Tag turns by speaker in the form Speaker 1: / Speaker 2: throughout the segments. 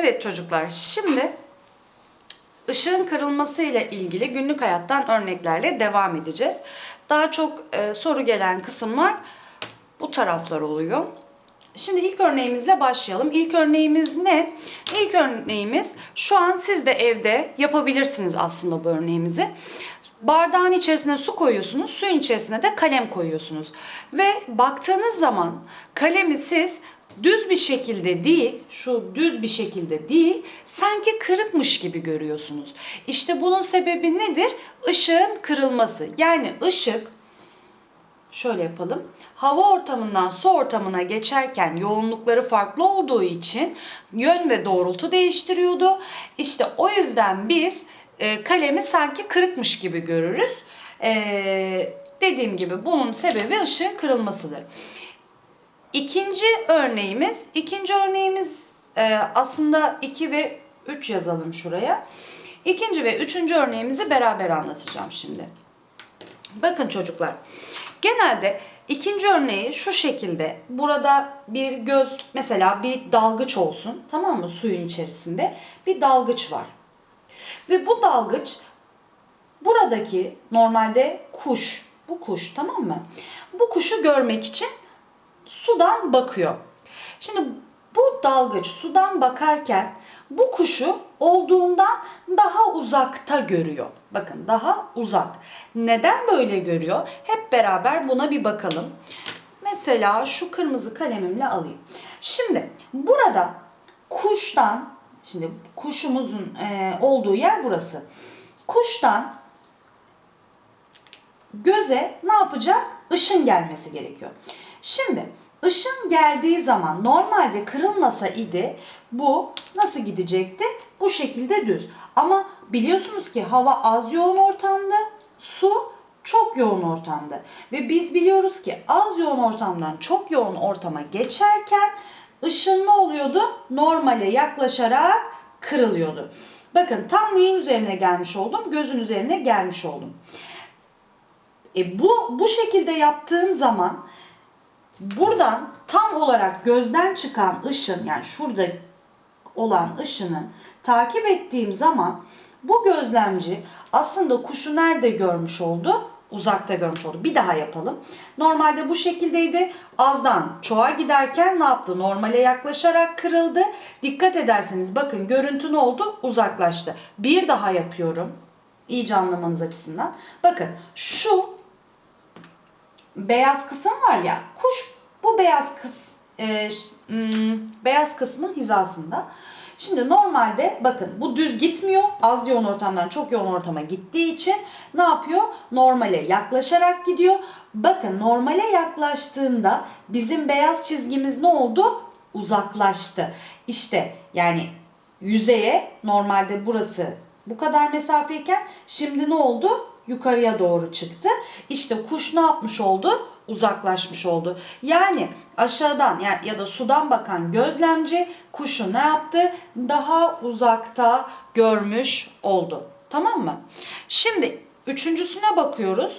Speaker 1: Evet çocuklar, şimdi ışığın kırılması ile ilgili günlük hayattan örneklerle devam edeceğiz. Daha çok e, soru gelen kısımlar bu taraflar oluyor. Şimdi ilk örneğimizle başlayalım. İlk örneğimiz ne? İlk örneğimiz şu an siz de evde yapabilirsiniz aslında bu örneğimizi. Bardağın içerisine su koyuyorsunuz, suyun içerisine de kalem koyuyorsunuz. Ve baktığınız zaman kalemi siz düz bir şekilde değil, şu düz bir şekilde değil, sanki kırıkmış gibi görüyorsunuz. İşte bunun sebebi nedir? Işığın kırılması. Yani ışık şöyle yapalım. Hava ortamından su ortamına geçerken yoğunlukları farklı olduğu için yön ve doğrultu değiştiriyordu. İşte o yüzden biz e, kalemi sanki kırıkmış gibi görürüz. E, dediğim gibi bunun sebebi ışığın kırılmasıdır. İkinci örneğimiz, ikinci örneğimiz e, aslında 2 ve 3 yazalım şuraya. İkinci ve üçüncü örneğimizi beraber anlatacağım şimdi. Bakın çocuklar, genelde ikinci örneği şu şekilde. Burada bir göz, mesela bir dalgıç olsun, tamam mı? Suyun içerisinde bir dalgıç var. Ve bu dalgıç buradaki normalde kuş, bu kuş tamam mı? Bu kuşu görmek için sudan bakıyor. Şimdi bu dalgıç sudan bakarken bu kuşu olduğundan daha uzakta görüyor. Bakın daha uzak. Neden böyle görüyor? Hep beraber buna bir bakalım. Mesela şu kırmızı kalemimle alayım. Şimdi burada kuştan, şimdi kuşumuzun e, olduğu yer burası. Kuştan göze ne yapacak? Işın gelmesi gerekiyor. Şimdi ışın geldiği zaman normalde kırılmasa idi bu nasıl gidecekti? Bu şekilde düz. Ama biliyorsunuz ki hava az yoğun ortamda, su çok yoğun ortamda. Ve biz biliyoruz ki az yoğun ortamdan çok yoğun ortama geçerken ışın ne oluyordu? Normale yaklaşarak kırılıyordu. Bakın tam neyin üzerine gelmiş oldum? Gözün üzerine gelmiş oldum. E bu bu şekilde yaptığım zaman buradan tam olarak gözden çıkan ışın yani şurada olan ışının takip ettiğim zaman bu gözlemci aslında kuşu nerede görmüş oldu? Uzakta görmüş oldu. Bir daha yapalım. Normalde bu şekildeydi. Azdan çoğa giderken ne yaptı? Normale yaklaşarak kırıldı. Dikkat ederseniz bakın görüntü ne oldu? Uzaklaştı. Bir daha yapıyorum. İyice anlamanız açısından. Bakın şu beyaz kısım var ya kuş bu beyaz kıs, e, hmm, beyaz kısmın hizasında. Şimdi normalde bakın bu düz gitmiyor. Az yoğun ortamdan çok yoğun ortama gittiği için ne yapıyor? Normale yaklaşarak gidiyor. Bakın normale yaklaştığında bizim beyaz çizgimiz ne oldu? Uzaklaştı. İşte yani yüzeye normalde burası bu kadar mesafeyken şimdi ne oldu? Yukarıya doğru çıktı. İşte kuş ne yapmış oldu? Uzaklaşmış oldu. Yani aşağıdan ya, da sudan bakan gözlemci kuşu ne yaptı? Daha uzakta görmüş oldu. Tamam mı? Şimdi üçüncüsüne bakıyoruz.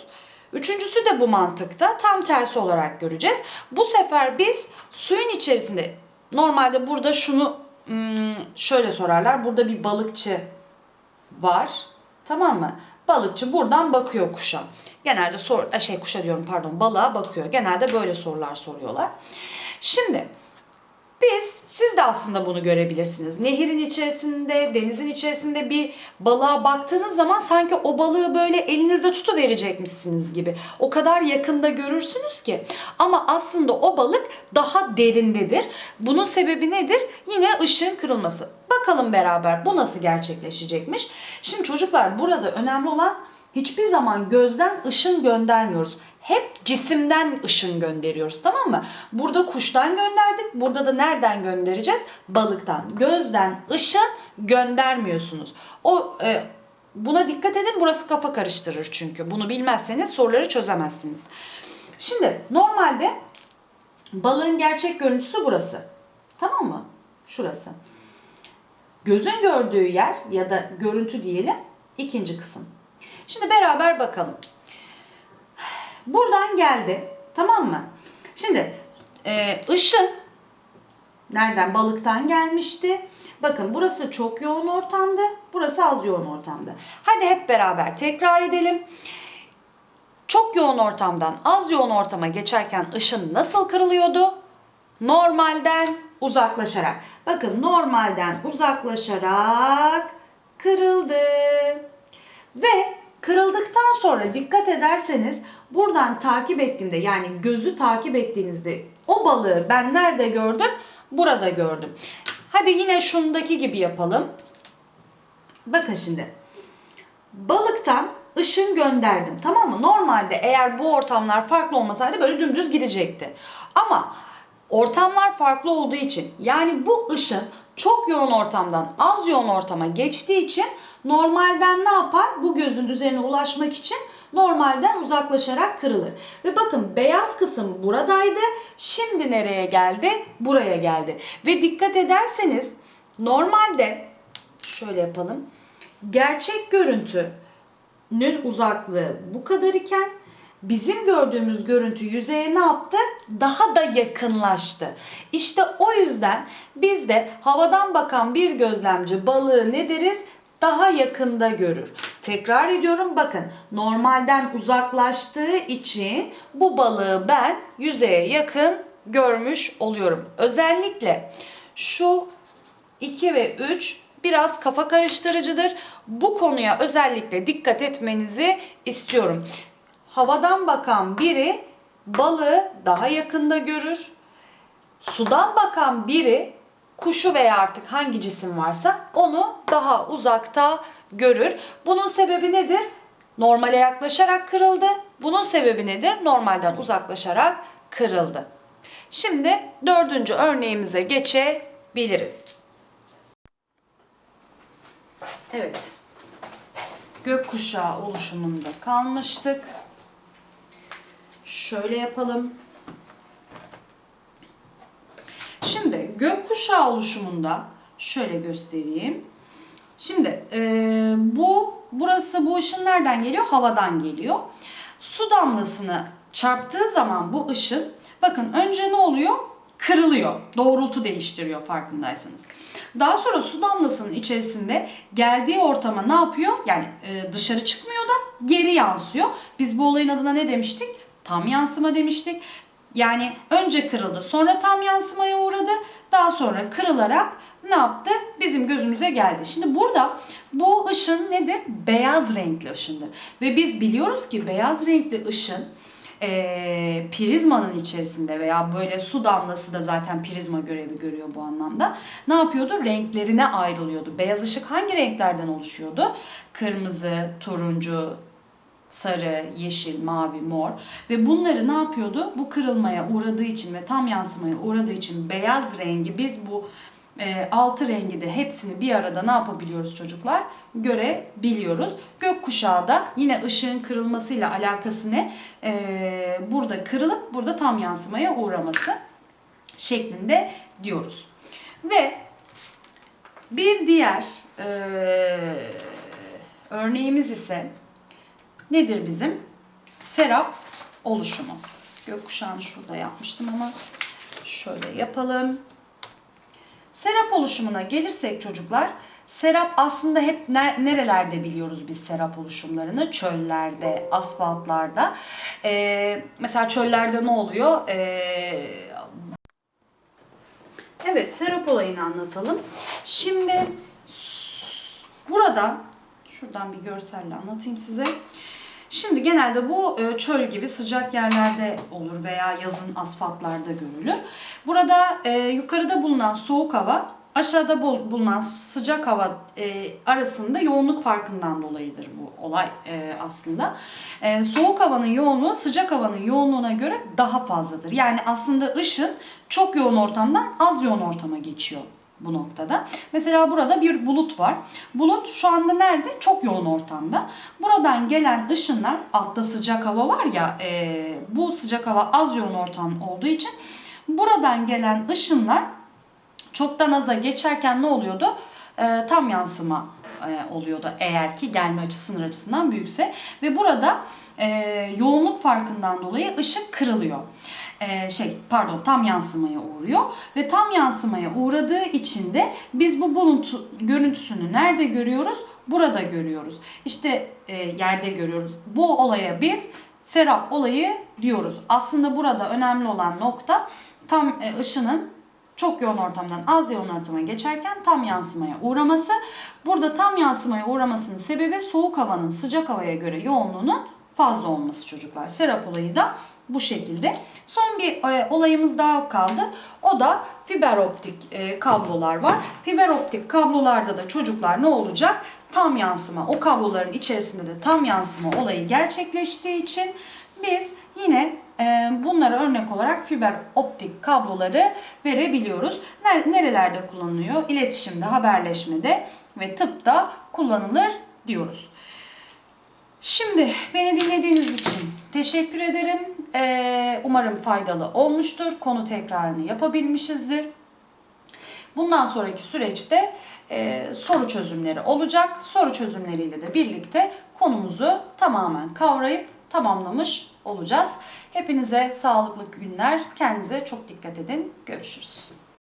Speaker 1: Üçüncüsü de bu mantıkta tam tersi olarak göreceğiz. Bu sefer biz suyun içerisinde normalde burada şunu hmm, şöyle sorarlar. Burada bir balıkçı var. Tamam mı? Balıkçı buradan bakıyor kuşa. Genelde sor şey kuşa diyorum pardon balığa bakıyor. Genelde böyle sorular soruyorlar. Şimdi biz siz de aslında bunu görebilirsiniz. Nehirin içerisinde, denizin içerisinde bir balığa baktığınız zaman sanki o balığı böyle elinizde tutuverecekmişsiniz gibi. O kadar yakında görürsünüz ki. Ama aslında o balık daha derindedir. Bunun sebebi nedir? Yine ışığın kırılması. Bakalım beraber bu nasıl gerçekleşecekmiş. Şimdi çocuklar burada önemli olan hiçbir zaman gözden ışın göndermiyoruz hep cisimden ışın gönderiyoruz tamam mı? Burada kuştan gönderdik. Burada da nereden göndereceğiz? Balıktan. Gözden ışın göndermiyorsunuz. O e, buna dikkat edin. Burası kafa karıştırır çünkü. Bunu bilmezseniz soruları çözemezsiniz. Şimdi normalde balığın gerçek görüntüsü burası. Tamam mı? Şurası. Gözün gördüğü yer ya da görüntü diyelim ikinci kısım. Şimdi beraber bakalım. Buradan geldi. Tamam mı? Şimdi e, ışın nereden? Balıktan gelmişti. Bakın burası çok yoğun ortamdı. Burası az yoğun ortamdı. Hadi hep beraber tekrar edelim. Çok yoğun ortamdan az yoğun ortama geçerken ışın nasıl kırılıyordu? Normalden uzaklaşarak. Bakın normalden uzaklaşarak kırıldı. Ve kırıldıktan sonra dikkat ederseniz buradan takip ettiğimde yani gözü takip ettiğinizde o balığı ben nerede gördüm? Burada gördüm. Hadi yine şundaki gibi yapalım. Bakın şimdi. Balıktan ışın gönderdim. Tamam mı? Normalde eğer bu ortamlar farklı olmasaydı böyle dümdüz gidecekti. Ama ortamlar farklı olduğu için yani bu ışın çok yoğun ortamdan az yoğun ortama geçtiği için normalden ne yapar? Bu gözün üzerine ulaşmak için normalden uzaklaşarak kırılır. Ve bakın beyaz kısım buradaydı. Şimdi nereye geldi? Buraya geldi. Ve dikkat ederseniz normalde şöyle yapalım. Gerçek görüntünün uzaklığı bu kadar iken bizim gördüğümüz görüntü yüzeye ne yaptı? Daha da yakınlaştı. İşte o yüzden biz de havadan bakan bir gözlemci balığı ne deriz? Daha yakında görür. Tekrar ediyorum bakın normalden uzaklaştığı için bu balığı ben yüzeye yakın görmüş oluyorum. Özellikle şu 2 ve 3 biraz kafa karıştırıcıdır. Bu konuya özellikle dikkat etmenizi istiyorum. Havadan bakan biri balığı daha yakında görür. Sudan bakan biri kuşu veya artık hangi cisim varsa onu daha uzakta görür. Bunun sebebi nedir? Normale yaklaşarak kırıldı. Bunun sebebi nedir? Normalden uzaklaşarak kırıldı. Şimdi dördüncü örneğimize geçebiliriz. Evet. Gökkuşağı oluşumunda kalmıştık. Şöyle yapalım. Şimdi gökkuşağı oluşumunda şöyle göstereyim. Şimdi e, bu burası bu ışın nereden geliyor? Havadan geliyor. Su damlasını çarptığı zaman bu ışın bakın önce ne oluyor? Kırılıyor. Doğrultu değiştiriyor farkındaysanız. Daha sonra su damlasının içerisinde geldiği ortama ne yapıyor? Yani e, dışarı çıkmıyor da geri yansıyor. Biz bu olayın adına ne demiştik? Tam yansıma demiştik. Yani önce kırıldı sonra tam yansımaya uğradı. Daha sonra kırılarak ne yaptı? Bizim gözümüze geldi. Şimdi burada bu ışın nedir? Beyaz renkli ışındır. Ve biz biliyoruz ki beyaz renkli ışın e, prizmanın içerisinde veya böyle su damlası da zaten prizma görevi görüyor bu anlamda. Ne yapıyordu? Renklerine ayrılıyordu. Beyaz ışık hangi renklerden oluşuyordu? Kırmızı, turuncu, sarı, yeşil, mavi, mor ve bunları ne yapıyordu? Bu kırılmaya uğradığı için ve tam yansımaya uğradığı için beyaz rengi biz bu e, altı rengi de hepsini bir arada ne yapabiliyoruz çocuklar? Görebiliyoruz. Gökkuşağı da yine ışığın kırılmasıyla alakası ne? E, burada kırılıp burada tam yansımaya uğraması şeklinde diyoruz. Ve bir diğer e, örneğimiz ise nedir bizim? Serap oluşumu. Gökkuşağını şurada yapmıştım ama şöyle yapalım. Serap oluşumuna gelirsek çocuklar, serap aslında hep nerelerde biliyoruz biz serap oluşumlarını? Çöllerde, asfaltlarda. Ee, mesela çöllerde ne oluyor? Ee, evet, serap olayını anlatalım. Şimdi burada, şuradan bir görselle anlatayım size. Şimdi genelde bu e, çöl gibi sıcak yerlerde olur veya yazın asfaltlarda görülür. Burada e, yukarıda bulunan soğuk hava aşağıda bulunan sıcak hava e, arasında yoğunluk farkından dolayıdır bu olay aslında. soğuk havanın yoğunluğu sıcak havanın yoğunluğuna göre daha fazladır. Yani aslında ışın çok yoğun ortamdan az yoğun ortama geçiyor bu noktada. Mesela burada bir bulut var. Bulut şu anda nerede? Çok yoğun ortamda. Buradan gelen ışınlar, altta sıcak hava var ya, e, bu sıcak hava az yoğun ortam olduğu için buradan gelen ışınlar çoktan aza geçerken ne oluyordu? E, tam yansıma e, oluyordu eğer ki gelme açı sınır açısından büyükse ve burada e, yoğunluk farkından dolayı ışık kırılıyor. E, şey pardon tam yansımaya uğruyor ve tam yansımaya uğradığı için de biz bu bulut görüntüsünü nerede görüyoruz? Burada görüyoruz. İşte e, yerde görüyoruz. Bu olaya biz serap olayı diyoruz. Aslında burada önemli olan nokta tam e, ışının çok yoğun ortamdan az yoğun ortama geçerken tam yansımaya uğraması. Burada tam yansımaya uğramasının sebebi soğuk havanın sıcak havaya göre yoğunluğunun fazla olması çocuklar. Serap olayı da bu şekilde. Son bir e, olayımız daha kaldı. O da fiber optik e, kablolar var. Fiber optik kablolarda da çocuklar ne olacak? Tam yansıma, o kabloların içerisinde de tam yansıma olayı gerçekleştiği için biz yine bunlara örnek olarak fiber optik kabloları verebiliyoruz. Ner- Nerelerde kullanılıyor? İletişimde, haberleşmede ve tıpta kullanılır diyoruz. Şimdi beni dinlediğiniz için teşekkür ederim. Ee, umarım faydalı olmuştur. Konu tekrarını yapabilmişizdir. Bundan sonraki süreçte e, soru çözümleri olacak. Soru çözümleriyle de birlikte konumuzu tamamen kavrayıp tamamlamış olacağız. Hepinize sağlıklı günler. Kendinize çok dikkat edin. Görüşürüz.